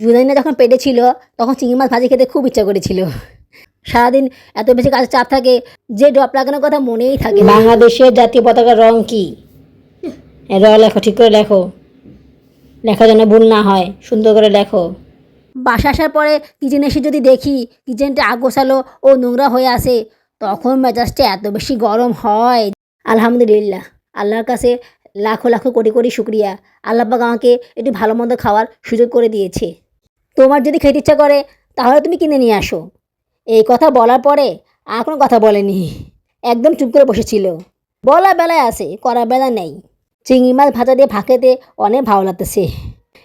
জুনাইনা যখন পেটে ছিল তখন চিংড়ি মাছ ভাজি খেতে খুব ইচ্ছা করেছিল। সারাদিন এত বেশি কাজের চাপ থাকে যে ড্রপ লাগানোর কথা মনেই থাকে বাংলাদেশের জাতীয় পতাকার রং কি? র লেখো ঠিক করে লেখো। লেখা যেন ভুল না হয় সুন্দর করে লেখো। বাসা আসার পরে কিচেন এসে যদি দেখি কিচেনটা আগোছালো ও নোংরা হয়ে আসে তখন মেজাজটা এত বেশি গরম হয়। আলহামদুলিল্লাহ আল্লাহর কাছে লাখো লাখো কোটি কোটি শুক্রিয়া। আল্লাহ পাক আমাকে একটু ভালো মন্দ খাওয়ার সুযোগ করে দিয়েছে। তোমার যদি খেতে ইচ্ছা করে, তাহলে তুমি কিনে নিয়ে আসো। এই কথা বলার পরে আর কোনো কথা বলেনি। একদম চুপ করে বসেছিল। বলা বেলায় আছে করা বেলা নেই। চিংড়ি মাছ ভাজা দিয়ে ভাত খেতে অনেক ভালো লাগতেছে।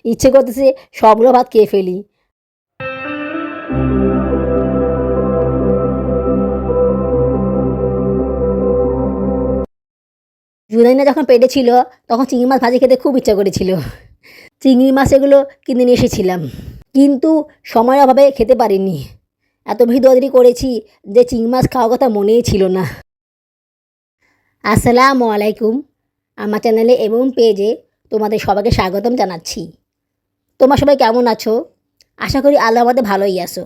ইচ্ছে করতেছে সবগুলো ভাত খেয়ে ফেলি। জুনাইনা যখন পেটে ছিল, তখন চিংড়ি মাছ ভাজি খেতে খুব ইচ্ছা করেছিল। চিংড়ি মাছ এগুলো কিনে নিয়ে এসেছিলাম। কিন্তু সময়ের অভাবে খেতে পারিনি। এত বেশি করেছি যে চিংড়ি মাছ খাওয়ার কথা মনেই ছিল না। আসসালামু আলাইকুম। আমার চ্যানেলে এবং পেজে তোমাদের সবাইকে স্বাগতম জানাচ্ছি। তোমরা সবাই কেমন আছো? আশা করি আল্লাহ আমাদের ভালোই আছো।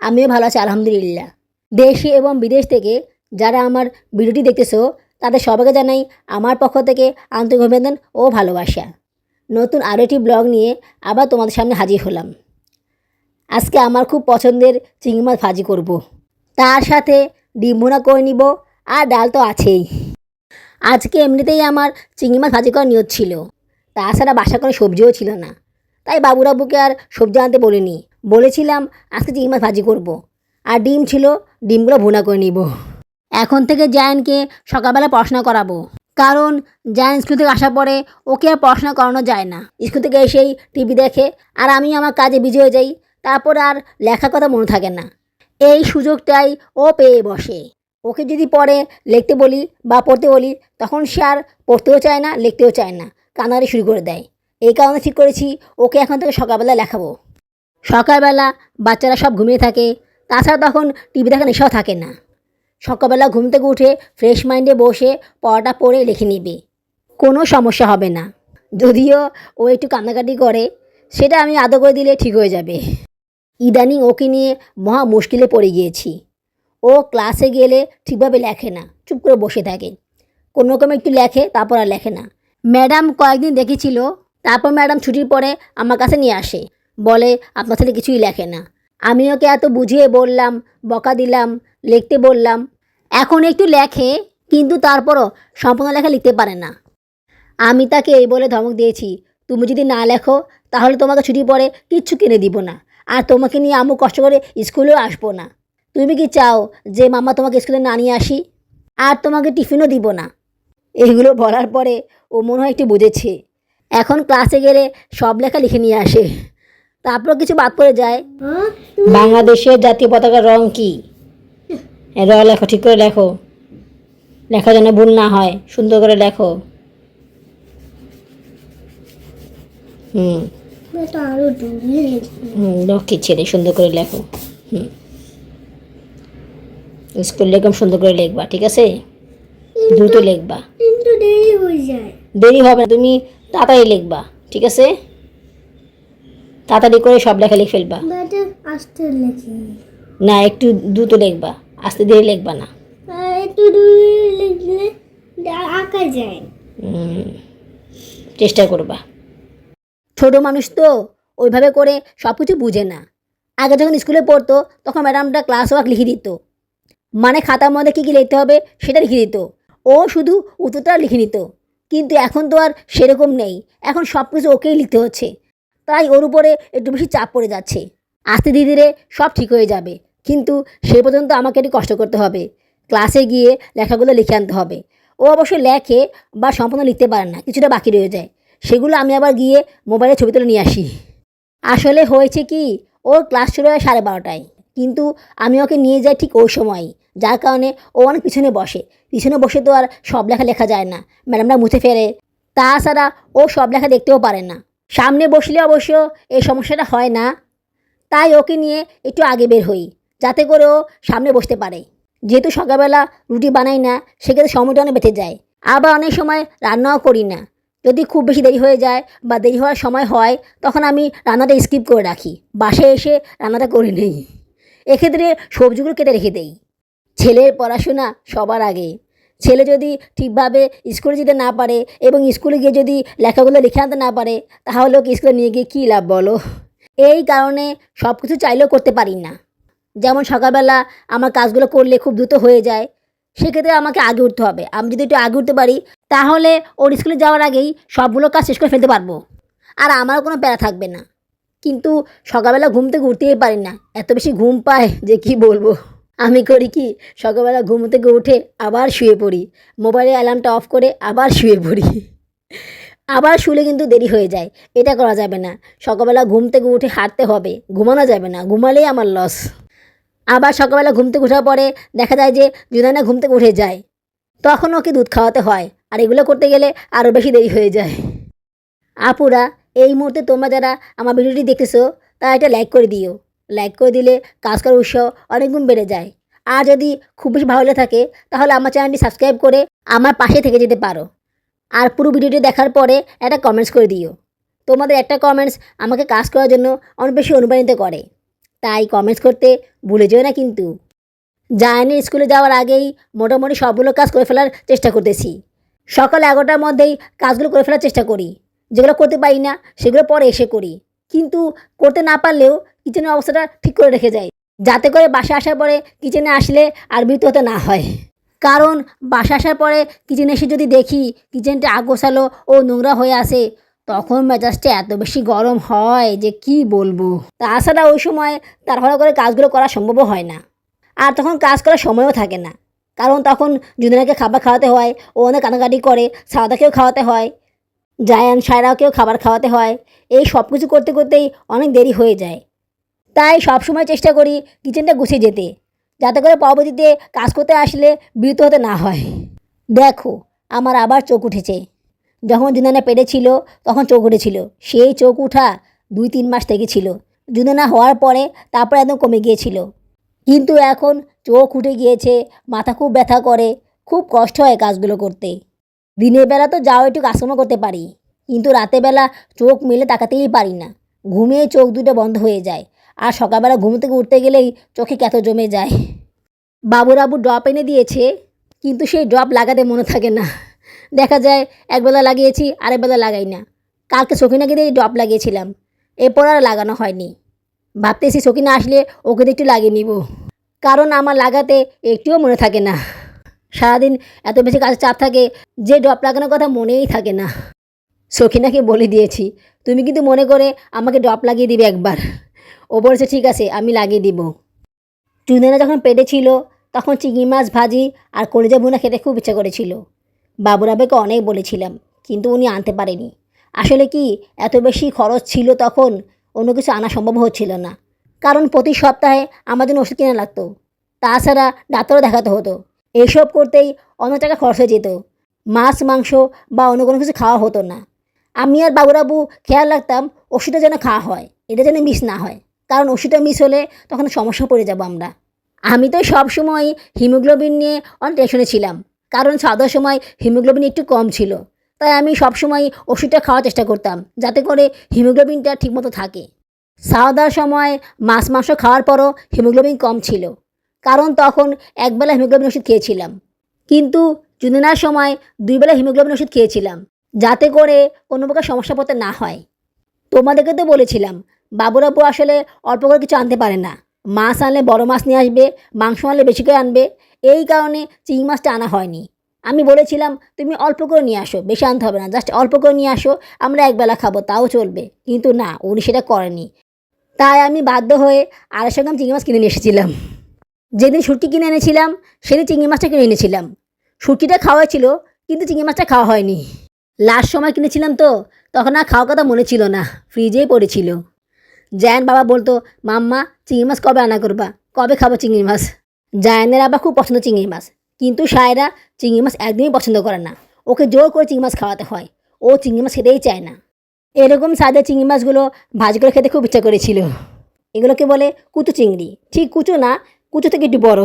আমিও ভালো আছি, আলহামদুলিল্লাহ। দেশে এবং বিদেশ থেকে যারা আমার ভিডিওটি দেখতেছো, তাদের সবাইকে জানাই আমার পক্ষ থেকে আন্তরিক অভিনন্দন ও ভালোবাসা। নতুন আরও একটি ব্লগ নিয়ে আবার তোমাদের সামনে হাজির হলাম। আজকে আমার খুব পছন্দের চিংড়ি মাছ ভাজি করব। তার সাথে ডিম ভুনা করে নিব, আর ডাল তো আছেই। আজকে এমনিতেই আমার চিংড়ি মাছ ভাজি করার নিয়ত ছিল। তাছাড়া বাসা করে সবজিও ছিল না। তাই বাবুরাবুকে আর সবজি আনতে বলিনি। বলেছিলাম, আজকে চিংড়ি মাছ ভাজি করব। আর ডিম ছিল, ডিমগুলো ভুনা করে নিব। এখন থেকে জায়ানকে সকালবেলা পড়াশোনা করাবো। কারণ জায়ান স্কুল থেকে আসার পরে ওকে আর পড়াশোনা করানো যায় না। স্কুল থেকে এসেই টিভি দেখে আর আমি আমার কাজে বিজি হয়ে যাই, তারপর আর লেখার কথা মনে থাকে না। এই সুযোগটাই ও পেয়ে বসে। ওকে যদি পড়ে, লিখতে বলি বা পড়তে বলি, তখন সে আর পড়তেও চায় না, লিখতেও চায় না কানারি শুরু করে দেয়। এই কারণে ঠিক করেছি ওকে এখন থেকে সকালবেলা লেখাবো। সকালবেলা বাচ্চারা সব ঘুমিয়ে থাকে, তাছাড়া তখন টিভি দেখার নেশাও থাকে না। সকালবেলা ঘুম থেকে উঠে ফ্রেশ মাইন্ডে বসে পড়াটা পড়ে লিখে নেবে। কোনো সমস্যা হবে না। যদিও ও একটু কান্নাকাটি করে, সেটা আমি আদর করে দিলে ঠিক হয়ে যাবে। ইদানিং ওকে নিয়ে মহা মুশকিলে পড়ে গিয়েছি। ও ক্লাসে গেলে ঠিকভাবে লেখে না, চুপ করে বসে থাকে। কোনো রকম একটু লেখে, তারপর আর লেখে না। ম্যাডাম কয়েকদিন দেখেছিল, তারপর ম্যাডাম ছুটির পরে আমার কাছে নিয়ে আসে। বলে, আপনার ছেলে কিছুই লেখে না। আমি ওকে এত বুঝিয়ে বললাম, বকা দিলাম লিখতে বললাম। এখন একটু লেখে কিন্তু তারপরও সম্পূর্ণ লেখা লিখতে পারে না। আমি তাকে এই বলে ধমক দিয়েছি তুমি যদি না লেখো তাহলে তোমাকে ছুটি পরে কিচ্ছু কিনে দিব না। আর তোমাকে নিয়ে আমু কষ্ট করে স্কুলেও আসব না। তুমি কি চাও যে মামা তোমাকে স্কুলে না নিয়ে আসি? আর তোমাকে টিফিনও দিব না। এগুলো বলার পরে ও মনে হয় একটু বুঝেছে। এখন ক্লাসে গেলে সব লেখা লিখে নিয়ে আসে। তারপর কিছু বাদ পড়ে যায়। বাংলাদেশের জাতীয় পতাকার রং কি? র লেখো ঠিক করে লেখো। লেখা যেন ভুল না হয় সুন্দর করে লেখো। হুম। হুম লক্ষ্মী ছেলে সুন্দর করে লেখো। হুম। স্কুল লেখম সুন্দর করে লিখবা ঠিক আছে? দ্রুত লিখবা। কিন্তু দেরি হয়ে যায়। দেরি হবে না তুমি তাড়াতাড়ি লিখবা ঠিক আছে? তাড়াতাড়ি করে সব লেখা লিখে ফেলবা। না একটু দ্রুত লিখবা। আস্তে ধীরে লিখবা না। একটু লিখলে আঁকা যায়। চেষ্টা করবা। ছোট মানুষ তো ওইভাবে করে সব কিছু বুঝে না। আগে যখন স্কুলে পড়তো তখন ম্যাডামটা ক্লাস ওয়ার্ক লিখে দিত। মানে খাতার মধ্যে কী কী লিখতে হবে সেটা লিখে দিত। ও শুধু উত্তরটা লিখে নিত। কিন্তু এখন তো আর সেরকম নেই। এখন সব কিছু ওকেই লিখতে হচ্ছে। তাই ওর উপরে একটু বেশি চাপ পড়ে যাচ্ছে। আস্তে ধীরে ধীরে সব ঠিক হয়ে যাবে। কিন্তু সে পর্যন্ত আমাকে একটু কষ্ট করতে হবে। ক্লাসে গিয়ে লেখাগুলো লিখে আনতে হবে। ও অবশ্য লেখে বা সম্পূর্ণ লিখতে পারে না, কিছুটা বাকি রয়ে যায়। সেগুলো আমি আবার গিয়ে মোবাইলে ছবি তুলে নিয়ে আসি। আসলে হয়েছে কি, ওর ক্লাস শুরু হয় সাড়ে বারোটায়। কিন্তু আমি ওকে নিয়ে যাই ঠিক ওই সময়ই যার কারণে ও অনেক পিছনে বসে। পিছনে বসে তো আর সব লেখা লেখা যায় না, ম্যাডামরা মুছে ফেরে তাছাড়া ও সব লেখা দেখতেও পারে না। সামনে বসলে অবশ্য এই সমস্যাটা হয় না। তাই ওকে নিয়ে একটু আগে বের হই। যাতে করে ও সামনে বসতে পারে। যেহেতু সকালবেলা রুটি বানাই না, সেক্ষেত্রে সময়টা অনেক বেঁচে যায়। আবার অনেক সময় রান্নাও করি না। যদি খুব বেশি দেরি হয়ে যায় বা দেরি হওয়ার সময় হয়, তখন আমি রান্নাটা স্কিপ করে রাখি। বাসে এসে রান্নাটা করে নেই। এক্ষেত্রে সবজিগুলো কেটে রেখে দেই। ছেলের পড়াশোনা সবার আগে। ছেলে যদি ঠিকভাবে স্কুলে যেতে না পারে এবং স্কুলে গিয়ে যদি লেখাগুলো লিখে আনতে না পারে, তাহলে ওকে স্কুলে নিয়ে গিয়ে কী লাভ বলো? এই কারণে সব কিছু চাইলেও করতে পারি না। যেমন সকালবেলা আমার কাজগুলো করলে খুব দ্রুত হয়ে যায়, সেক্ষেত্রে আমাকে আগে উঠতে হবে। আমি যদি একটু আগে উঠতে পারি, তাহলে ওর স্কুলে যাওয়ার আগেই সবগুলো কাজ শেষ করে ফেলতে পারব। আর আমারও কোনো প্যারা থাকবে না। কিন্তু সকালবেলা ঘুম থেকে উঠতেই পারি না। এত বেশি ঘুম পায় যে কি বলব? আমি করি কি, সকালবেলা ঘুম থেকে উঠে আবার শুয়ে পড়ি। মোবাইলের অ্যালার্মটা অফ করে আবার শুয়ে পড়ি। আবার শুলে কিন্তু দেরি হয়ে যায়। এটা করা যাবে না। সকালবেলা ঘুম থেকে উঠে হাঁটতে হবে। ঘুমানো যাবে না। ঘুমালেই আমার লস আবার সকালবেলা ঘুম থেকে ওঠার পরে দেখা যায় যে জুনানা ঘুম থেকে উঠে যায়। তখন ওকে দুধ খাওয়াতে হয় আর এগুলো করতে গেলে আরও বেশি দেরি হয়ে যায়। আপুরা, এই মুহূর্তে তোমরা যারা আমার ভিডিওটি দেখতেছো, তারা এটা লাইক করে দিও। লাইক করে দিলে কাজ করার উৎসাহ অনেক গুণ বেড়ে যায়। আর যদি খুব বেশি ভালো লেগে থাকে, তাহলে আমার চ্যানেলটি সাবস্ক্রাইব করে আমার পাশে থেকে যেতে পারো। আর পুরো ভিডিওটি দেখার পরে একটা কমেন্টস করে দিও। তোমাদের একটা কমেন্টস আমাকে কাজ করার জন্য অনেক বেশি অনুপ্রাণিত করে। তাই কমেন্টস করতে ভুলে যেও না কিন্তু। জায়ানের স্কুলে যাওয়ার আগেই মোটামুটি সবগুলো কাজ করে ফেলার চেষ্টা করতেছি। সকাল এগারোটার মধ্যেই কাজগুলো করে ফেলার চেষ্টা করি। যেগুলো করতে পারি না, সেগুলো পরে এসে করি। কিন্তু করতে না পারলেও কিচেনের অবস্থাটা ঠিক করে রেখে যাই। যাতে করে বাসা আসার পরে কিচেনে আসলে আর বিরত হতে না হয়। কারণ বাসা আসার পরে কিচেনে এসে যদি দেখি কিচেনটা আগোছালো ও নোংরা হয়ে আসে তখন মেজাজটা এত বেশি গরম হয় যে কি বলব? তাছাড়া ওই সময় তাড়াহুড়া করে কাজগুলো করা সম্ভবও হয় না। আর তখন কাজ করার সময়ও থাকে না। কারণ তখন জুনিয়াকে খাবার খাওয়াতে হয়, ও অনেক কানাকাটি করে সাদাকেও খাওয়াতে হয়, জায়ান, সায়রাকেও খাবার খাওয়াতে হয়। এই সব কিছু করতে করতেই অনেক দেরি হয়ে যায়। তাই সবসময় চেষ্টা করি কিচেনটা গুছিয়ে যেতে, যাতে করে পরবর্তীতে কাজ করতে আসলে বিরত হতে না হয়। দেখো, আমার আবার চোখ উঠেছে। যখন জুনানা পেটে ছিল, তখন চোখ উঠেছিল। সেই চোখ উঠা দুই তিন মাস থেকে ছিল জুনানা হওয়ার পরে তারপরে একদম কমে গিয়েছিল। কিন্তু এখন চোখ উঠে গিয়েছে, মাথা খুব ব্যথা করে, খুব কষ্ট হয় কাজগুলো করতে। দিনের বেলা তো যাও একটু কাজকর্ম করতে পারি, কিন্তু রাতের বেলা চোখ মেলে তাকাতেই পারি না। ঘুমিয়ে চোখ দুটো বন্ধ হয়ে যায়, আর সকালবেলা ঘুম থেকে উঠতে গেলেই চোখে ক্যাথ জমে যায়। বাবুরাবু ড্রপ এনে দিয়েছে, কিন্তু সেই ড্রপ লাগাতে মনে থাকে না। দেখা যায় একবেলা লাগিয়েছি, আরেকবেলা লাগাই না। কালকে সখিনাকে দিয়ে ড্রপ লাগিয়েছিলাম। এরপর আর লাগানো হয়নি। ভাবতেছি সখিনা আসলে ওকে একটু লাগিয়ে নিব। কারণ আমার লাগাতে একটুও মনে থাকে না। সারাদিন এত বেশি কাজ চাপ থাকে যে ড্রপ লাগানোর কথা মনেই থাকে না। সখিনাকে বলে দিয়েছি, তুমি কিন্তু মনে করে আমাকে ড্রপ লাগিয়ে দিবে একবার। ও বলেছে, ঠিক আছে, আমি লাগিয়ে দিব। টুনেরা যখন পেটে ছিল, তখন চিংড়ি মাছ ভাজি আর কলিজা ভুনা খেতে খুব ইচ্ছা করেছিল। বাবুরাবেকে অনেক বলেছিলাম, কিন্তু উনি আনতে পারেনি। আসলে কি, এত বেশি খরচ ছিল তখন, অন্য কিছু আনা সম্ভব হচ্ছিল না। কারণ প্রতি সপ্তাহে আমার জন্য ওষুধ কিনা লাগতো। তাছাড়া ডাক্তারও দেখাতে হতো। এইসব করতেই অনেক টাকা খরচ হয়ে যেত। মাছ, মাংস বা অন্য কোনো কিছু খাওয়া হতো না। আমি আর বাবুরাবু খেয়াল রাখতাম, ওষুধটা যেন খাওয়া হয়, এটা যেন মিস না হয়। কারণ ওষুধটা মিস হলে তখন সমস্যা পড়ে যাব আমরা। আমি তো সবসময় হিমোগ্লোবিন নিয়ে অনেক টেনশনে ছিলাম। কারণ সাদার সময় হিমোগ্লোবিন একটু কম ছিল। তাই আমি সব সময় ওষুধটা খাওয়ার চেষ্টা করতাম, যাতে করে হিমোগ্লোবিনটা ঠিকমতো থাকে। সাওয়াদার সময় মাছ মাংস খাওয়ার পরও হিমোগ্লোবিন কম ছিল, কারণ তখন একবেলা হিমোগ্লোবিন ওষুধ খেয়েছিলাম। কিন্তু জুনিনার সময় দুইবেলা হিমোগ্লোবিন ওষুধ খেয়েছিলাম, যাতে করে কোনো প্রকার সমস্যা পড়তে না হয়। তোমাদেরকে তো বলেছিলাম, বাবুরাবু আসলে অল্প করে কিছু আনতে পারে না। মাছ আনলে বড় মাছ নিয়ে আসবে, মাংস আনলে বেশি করে আনবে এই কারণে চিংড়ি মাছটা আনা হয়নি। আমি বলেছিলাম, তুমি অল্প করে নিয়ে আসো, বেশি আনতে হবে না জাস্ট অল্প করে নিয়ে আসো, আমরা একবেলা খাব, তাও চলবে। কিন্তু না, উনি সেটা করেনি। তাই আমি বাধ্য হয়ে আড়াইশো গ্রাম চিংড়ি মাছ কিনে নিয়ে এসেছিলাম। যেদিন শুটকি কিনে এনেছিলাম, সেদিন চিংড়ি মাছটা কিনে এনেছিলাম। শুটকিটা খাওয়া ছিল, কিন্তু চিংড়ি মাছটা খাওয়া হয়নি। লাস্ট সময় কিনেছিলাম তো, তখন আর খাওয়ার কথা মনে ছিল না, ফ্রিজেই পড়েছিল। জায়ান বাবা বলতো, মাম্মা, চিংড়ি মাছ কবে আনা করবা? কবে খাব চিংড়ি মাছ? জায়ানের আবার খুব পছন্দ চিংড়ি মাছ। কিন্তু সায়রা চিংড়ি মাছ একদমই পছন্দ করে না। ওকে জোর করে চিংড়ি মাছ খাওয়াতে হয়। ও চিংড়ি মাছ খেতেই চায় না। এরকম সাদের চিংড়ি মাছগুলো ভাজ করে খেতে খুব ইচ্ছা করেছিল। এগুলোকে বলে কুচু চিংড়ি। ঠিক কুচু না, কুচু থেকে একটু বড়।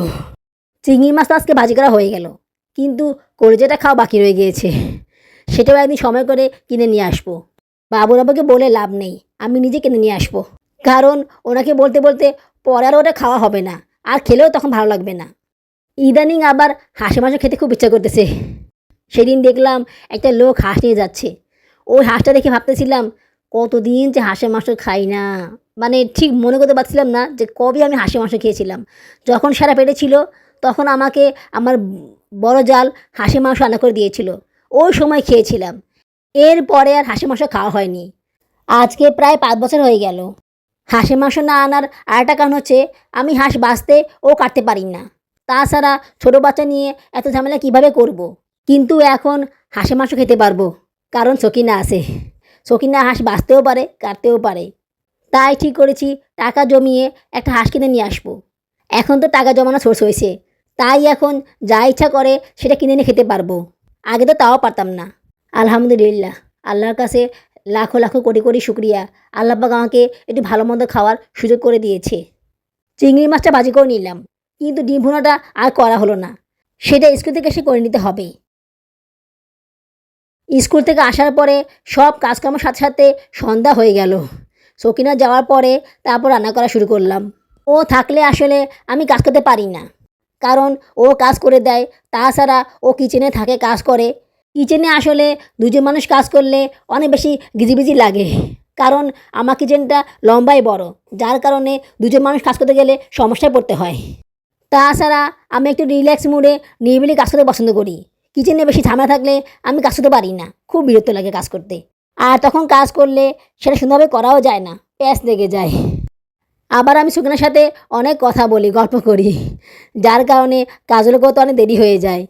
চিংড়ি মাছ তো আজকে ভাজি করা হয়ে গেল। কিন্তু কলিজাটা খাওয়া বাকি রয়ে গিয়েছে। সেটাও একদিন সময় করে কিনে নিয়ে আসব। বাবুর আব্বাকে বলে লাভ নেই। আমি নিজে কিনে নিয়ে আসব। কারণ ওনাকে বলতে বলতে পরে আর ওটা খাওয়া হবে না। আর খেলেও তখন ভালো লাগবে না। ইদানিং আবার হাঁসের মাংস খেতে খুব ইচ্ছা করতেছে। সেদিন দেখলাম একটা লোক হাঁস নিয়ে যাচ্ছে। ওই হাঁসটা দেখে ভাবতেছিলাম, কতদিন যে হাঁসের মাংস খাই না? মানে ঠিক মনে করতে পারছিলাম না যে কবে আমি হাঁসের মাংস খেয়েছিলাম। যখন সারা পেটে ছিল, তখন আমাকে আমার বড় জাল হাঁসের মাংস রান্না করে দিয়েছিল। ওই সময় খেয়েছিলাম। এরপরে আর হাঁসের মাংস খাওয়া হয়নি। আজকে প্রায় পাঁচ বছর হয়ে গেল। হাঁসের মাংস না আনার আরেকটা কারণ হচ্ছে আমি হাঁস বাঁচতে ও কাটতে পারি না। তাছাড়া ছোটো বাচ্চা নিয়ে এত ঝামেলা কীভাবে করব। কিন্তু এখন হাঁসের মাংস খেতে পারব, কারণ সকিনা আছে। সকিনা হাঁস বাঁচতেও পারে, কাটতেও পারে। তাই ঠিক করেছি, টাকা জমিয়ে একটা হাঁস কিনে নিয়ে আসব। এখন তো টাকা জমানো সোর্স হয়েছে, তাই এখন যা ইচ্ছা করে সেটা কিনে নিয়ে খেতে পারব। আগে তো তাও পারতাম না। আলহামদুলিল্লাহ, আল্লাহর কাছে লাখো লাখো কোটি কোটি শুক্রিয়া। আল্লাহ পাক আমাকে একটু ভালো মন্দ খাওয়ার সুযোগ করে দিয়েছে। চিংড়ি মাছটা বাজি করে নিলাম, কিন্তু ডিম ভুনাটা আর করা হলো না। সেটা স্কুল থেকে এসে করে নিতে হবে। স্কুল থেকে আসার পরে সব কাজকর্মের সাথে সাথে সন্ধ্যা হয়ে গেল। সকিনা যাওয়ার পরে তারপর রান্না করা শুরু করলাম। ও থাকলে আসলে আমি কাজ করতে পারি না, কারণ ও কাজ করে দেয়। তাছাড়া ও কিচেনে থাকে, কাজ করে। কিচেনে আসলে দুজন মানুষ কাজ করলে অনেক বেশি গিজিবিজি লাগে? কারণ আমার কিচেনটা লম্বাই বড়, যার কারণে দুজন মানুষ কাজ করতে গেলে সমস্যায় পড়তে হয়। তাছাড়া আমি একটু রিল্যাক্স মুডে নিরিবিলি কাজ করতে পছন্দ করি। কিচেনে বেশি ঝামেলা থাকলে আমি কাজ করতে পারি না, খুব বিরক্ত লাগে কাজ করতে। আর তখন কাজ করলে সেটা সুন্দরভাবে করাও যায় না, প্যাঁচ লেগে যায়। আবার আমি সুখনার সাথে অনেক কথা বলি, গল্প করি, যার কারণে কাজগুলো করতে অনেক দেরি হয়ে যায়।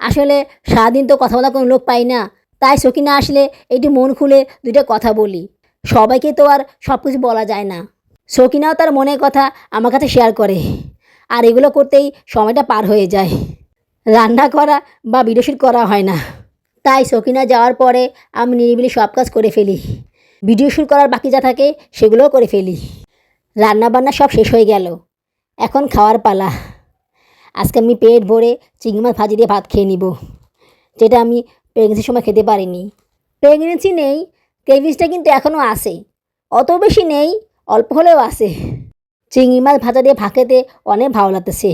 আসলে সারাদিন তো কথা বলার কোনো লোক পাই না। তাই সকিনা আসলে একটু মন খুলে দুইটা কথা বলি। সবাইকে তো আর সব কিছু বলা যায় না। সকিনাও তার মনের কথা আমার কাছে শেয়ার করে। আর এগুলো করতেই সময়টা পার হয়ে যায়। রান্না করা বা ভিডিও করা হয় না। তাই সকিনা যাওয়ার পরে আমি নিরিবিলি সব কাজ করে ফেলি। ভিডিও শুট করার বাকি যা থাকে সেগুলোও করে ফেলি। রান্না বান্না সব শেষ হয়ে গেল। এখন খাওয়ার পালা। আজকে আমি পেট ভরে চিংড়ি মাছ ভাজি দিয়ে ভাত খেয়ে নিব, যেটা আমি প্রেগনেন্সির সময় খেতে পারিনি। প্রেগনেন্সি নেই ক্রেভিসটা কিন্তু এখনও আসে অত বেশি নেই, অল্প হলেও আসে চিংড়ি মাছ ভাজা দিয়ে ভাত খেতে অনেক ভালো লাগতেছে।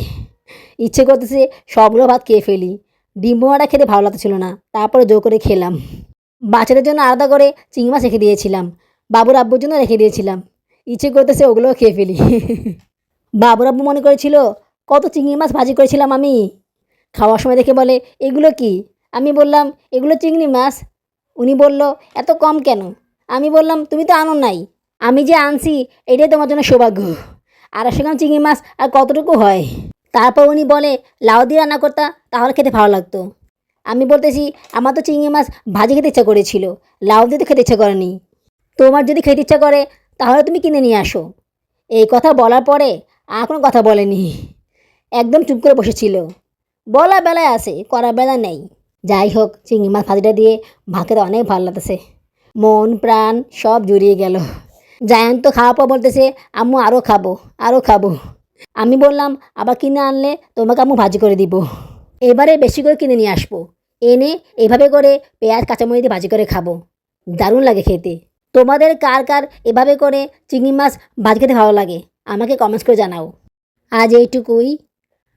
ইচ্ছে করতেছে সবগুলো ভাত খেয়ে ফেলি। ডিম খেতে ভালো লাগতেছিল না, তারপরে জোর করে খেলাম। বাচ্চাদের জন্য আলাদা করে চিংড়ি মাছ রেখে দিয়েছিলাম, বাবুর আব্বুর জন্য রেখে দিয়েছিলাম। ইচ্ছে করতেছে ওগুলোও খেয়ে ফেলি। বাবুর আব্বু মনে করেছিল কত চিংড়ি মাছ ভাজি করেছিলাম আমি। খাওয়ার সময় দেখে বলে, এগুলো কি? আমি বললাম, এগুলো চিংড়ি মাছ। উনি বলল, এত কম কেন? আমি বললাম, তুমি তো আনো নাই। আমি যে আনছি, এটাই তোমার জন্য সৌভাগ্য। আর সেখানে চিংড়ি মাছ আর কতটুকু হয়? তারপর উনি বলে, লাউ দিয়ে রান্না করতা, তাহলে খেতে ভালো লাগতো। আমি বলতেছি, আমার তো চিংড়ি মাছ ভাজি খেতে ইচ্ছা করেছিল, লাউ দিয়ে তো খেতে ইচ্ছা করেনি। তোমার যদি খেতে ইচ্ছা করে, তাহলে তুমি কিনে নিয়ে আসো। এই কথা বলার পরে আর কোনো কথা বলেনি। একদম চুপ করে বসেছিল। বলা বেলায় আছে করা বেলা নেই। যাই হোক, চিংড়ি মাছ ভাজিটা দিয়ে খেতে অনেক ভালো লাগতেছে। মন, প্রাণ সব জুড়িয়ে গেল। জায়ান তো খাওয়ার পর বলতেছে, আম্মু আরও খাব আরও খাব। আমি বললাম, আবার কিনে আনলে তোমাকে আম্মু ভাজি করে দিব। এবারে বেশি করে কিনে নিয়ে আসব। এনে এভাবে করে পেঁয়াজ, কাঁচামরিচ দিয়ে ভাজি করে খাব। দারুণ লাগে খেতে। তোমাদের কার কার এভাবে করে চিংড়ি মাছ ভাজি খেতে ভালো লাগে, আমাকে কমেন্টস করে জানাও। আজ এইটুকুই।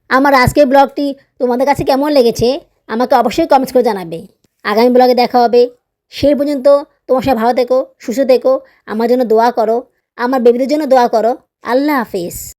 আমার আজকের ব্লগটি তোমাদের কাছে কেমন লেগেছে আমাকে অবশ্যই কমেন্টস করে জানাবে। আগামী ব্লগে দেখা হবে। সেই পর্যন্ত তোমার সবাই ভালো থেকো, সুস্থ থেকো, আমার জন্য দোয়া করো, আমার বেবিদের জন্য দোয়া করো। আল্লাহ হাফিজ।